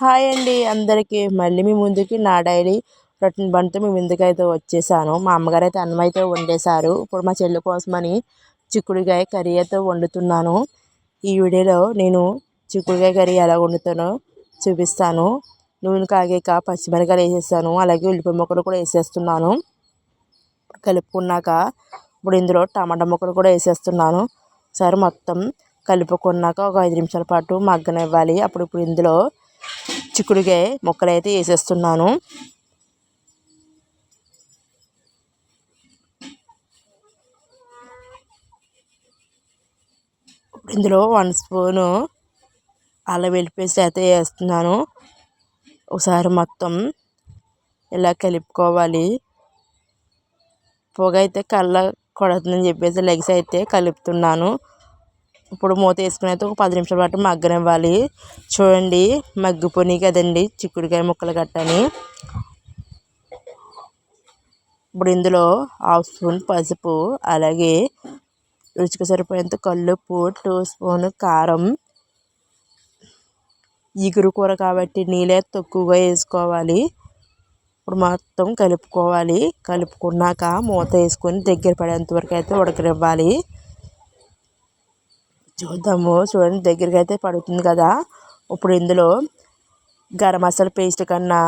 Hi అండి. అందరికీ మళ్ళీ మీ ముందుకి నా డైలీ రొట్టెన్ బండితో మీ ముందుకు అయితే వచ్చేసాను. మా అమ్మగారు అయితే అన్నం అయితే వండేశారు. ఇప్పుడు మా చెల్లి కోసమని చిక్కుడుకాయ కర్రీ అయితే వండుతున్నాను. ఈ వీడియోలో నేను చిక్కుడుకాయ కర్రీ ఎలా వండుతానో చూపిస్తాను. నూనె కాగాక పచ్చిమిరకాయలు వేసేస్తాను. అలాగే ఉల్లిపాయ ముక్కలు కూడా వేసేస్తున్నాను. కలుపుకున్నాక ఇప్పుడు ఇందులో టమాటా ముక్కలు కూడా వేసేస్తున్నాను. సరే మొత్తం కలుపుకున్నాక ఒక ఐదు నిమిషాల పాటు మగ్గనివ్వాలి. అప్పుడు ఇప్పుడు ఇందులో చిక్కుడుకాయ ముక్కలు అయితే వేసేస్తున్నాను ఇందులో వన్ స్పూను అల్లం వెల్లి అయితే వేస్తున్నాను. ఒకసారి మొత్తం ఇలా కలుపుకోవాలి. పొగ అయితే కళ్ళ కొడుతుందని చెప్పేసి లెగ్స్ అయితే కలుపుతున్నాను. ఇప్పుడు మూత వేసుకుని అయితే ఒక పది నిమిషాల పాటు మగ్గనివ్వాలి. చూడండి మగ్గిపోయి కదండి చిక్కుడుకాయ ముక్కలు కట్టని ఇప్పుడు ఇందులో హాఫ్ స్పూన్ పసుపు అలాగే రుచికి సరిపోయేంత కల్లుప్పు టూ స్పూన్ కారం. ఇగురు కూర కాబట్టి నీళ్ళే తక్కువగా వేసుకోవాలి. ఇప్పుడు మొత్తం కలుపుకోవాలి. కలుపుకున్నాక మూత వేసుకొని దగ్గర పడేంత వరకు అయితే ఉడకనివ్వాలి. చూద్దాము. చూడండి దగ్గరికి అయితే పడుతుంది కదా. ఇప్పుడు ఇందులో గరం మసాలా పేస్ట్ కన్నా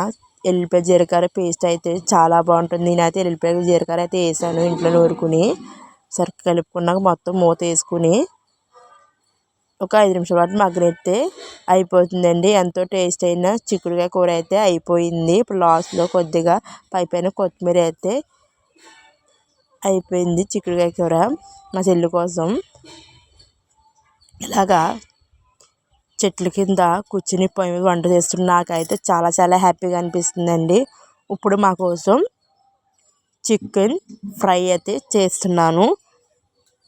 ఎల్లిపాయ జీలకర్ర పేస్ట్ అయితే చాలా బాగుంటుంది. నేనైతే ఎల్లిపాయ జీలకర్ర అయితే వేసాను ఇంట్లో నూరుకుని. సరి కలుపుకున్నాక మొత్తం మూత వేసుకుని ఒక ఐదు నిమిషాల పాటు మగ్గనెత్తే అయిపోతుందండి. ఎంతో టేస్ట్ అయిన చిక్కుడుకాయ కూర అయితే అయిపోయింది. ఇప్పుడు లాస్ట్లో కొద్దిగా పైపైన కొత్తిమీర అయితే అయిపోయింది చిక్కుడుకాయ కూర మా చెల్లి కోసం. ఇలాగా చెట్ల కింద కూర్చుని పొయ్యి మీద వంట చేస్తున్న నాకైతే చాలా చాలా హ్యాపీగా అనిపిస్తుందండి. ఇప్పుడు మా కోసం చికెన్ ఫ్రై అయితే చేస్తున్నాను.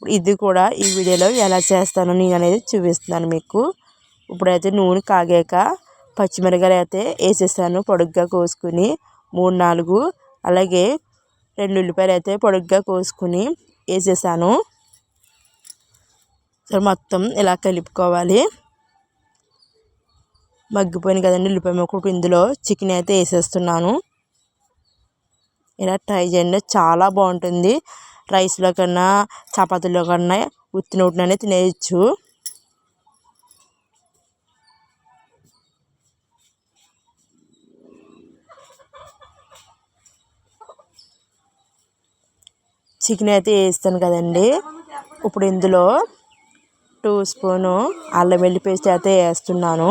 ఇది కూడా ఈ వీడియోలో ఎలా చేస్తాను నేను అనేది చూపిస్తున్నాను మీకు. ఇప్పుడైతే నూనె కాగాక పచ్చిమిరకాయలు అయితే వేసేసాను పొడుగ్గా కోసుకుని మూడు నాలుగు అలాగే రెండు ఉల్లిపాయలు అయితే పొడుగ్గా కోసుకుని వేసేసాను. మొత్తం ఇలా కలుపుకోవాలి. మగ్గిపోయింది కదండి ఉల్లిపాయ ముక్కలు. ఇందులో చికెన్ అయితే వేసేస్తున్నాను. ఇలా ట్రై చేయండి. చాలా బాగుంటుంది. రైస్లో కన్నా చపాతీలో కన్నా ఉత్తి నోటిననే తినేయచ్చు. చికెన్ అయితే వేస్తాను కదండి. ఇప్పుడు ఇందులో టూ స్పూను అల్లం వెల్లి పేస్ట్ అయితే వేస్తున్నాను.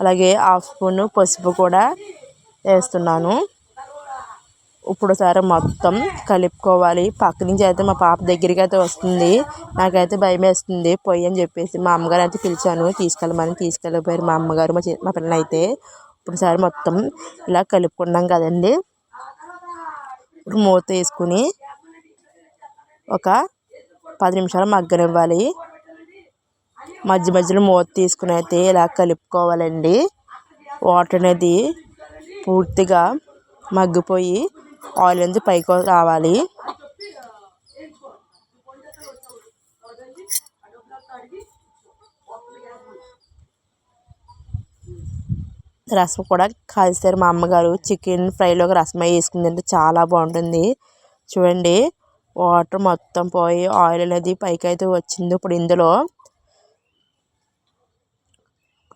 అలాగే హాఫ్ స్పూను పసుపు కూడా వేస్తున్నాను. ఇప్పుడు సరే మొత్తం కలుపుకోవాలి. పక్క నుంచి అయితే మా పాప దగ్గరికి అయితే వస్తుంది. నాకైతే భయం వేస్తుంది. పొయ్యి అని చెప్పేసి మా అమ్మగారు అయితే పిలిచాను. తీసుకెళ్ళమని తీసుకెళ్ళిపోయారు మా అమ్మగారు మా మా పిల్లలు అయితే. ఇప్పుడు సరే మొత్తం ఇలా కలుపుకున్నాం కదండి. ఇప్పుడు మూత వేసుకుని ఒక పది నిమిషాలు మగ్గనివ్వాలి. మధ్య మధ్యలో మూత తీసుకుని అయితే ఇలా కలుపుకోవాలండి. వాటర్ అనేది పూర్తిగా మగ్గిపోయి ఆయిల్ అనేది పైకి రావాలి. రసం కూడా కాల్చారు మా అమ్మగారు. చికెన్ ఫ్రైలోకి రసం వేసుకుందంటే చాలా బాగుంటుంది. చూడండి. వాటర్ మొత్తం పోయి ఆయిల్ అనేది పైకి అయితే వచ్చింది ఇప్పుడు ఇందులో.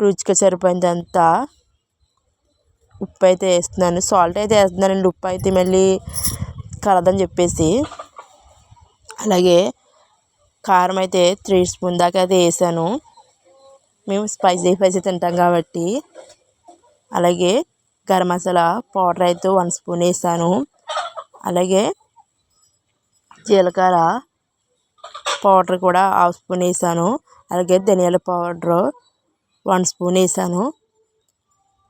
రుచికి సరిపోయిందంతా. ఉప్పు అయితే వేస్తున్నాను. సాల్ట్ అయితే వేస్తున్నానండి. ఉప్పు అయితే మళ్ళీ కలదని చెప్పేసి. అలాగే కారం అయితే త్రీ స్పూన్ దాకా అయితే వేసాను. మేము స్పైసీ స్పైసీ తింటాం కాబట్టి. అలాగే గరం మసాలా పౌడర్ అయితే వన్ స్పూన్ వేసాను. అలాగే జీలకర్ర పౌడర్ కూడా హాఫ్ స్పూన్ వేసాను. అలాగే ధనియాల పౌడర్ వన్ స్పూన్ వేసాను.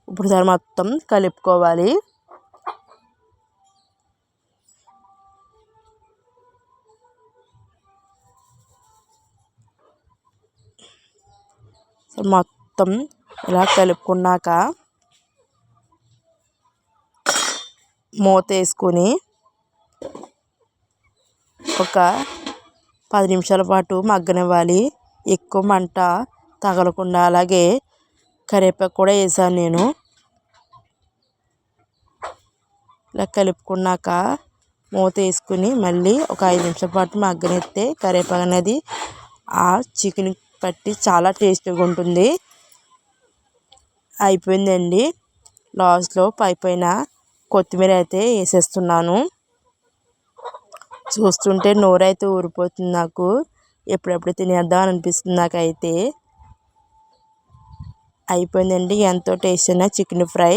ఇప్పుడు సార్ మొత్తం కలుపుకోవాలి. మొత్తం ఇలా కలుపుకున్నాక మూత వేసుకొని ఒక పది నిమిషాల పాటు మగ్గనివ్వాలి. ఎక్కువ మంట తగలకుండా అలాగే కరివేపాకు కూడా వేసాను నేను. ఇలా కలుపుకున్నాక మూత వేసుకుని మళ్ళీ ఒక ఐదు నిమిషాల పాటు మగ్గనెత్తే కరివేపాకు అనేది ఆ చికెన్ పట్టి చాలా టేస్టీగా ఉంటుంది. అయిపోయిందండి. లాస్ట్లో పై పైన కొత్తిమీర అయితే వేసేస్తున్నాను. చూస్తుంటే నోరైతే ఊరిపోతుంది నాకు. ఎప్పుడెప్పుడు తినేద్దాం అనిపిస్తుంది నాకైతే. అయిపోయిందండి ఎంతో టేస్ట్ అయిన చికెన్ ఫ్రై.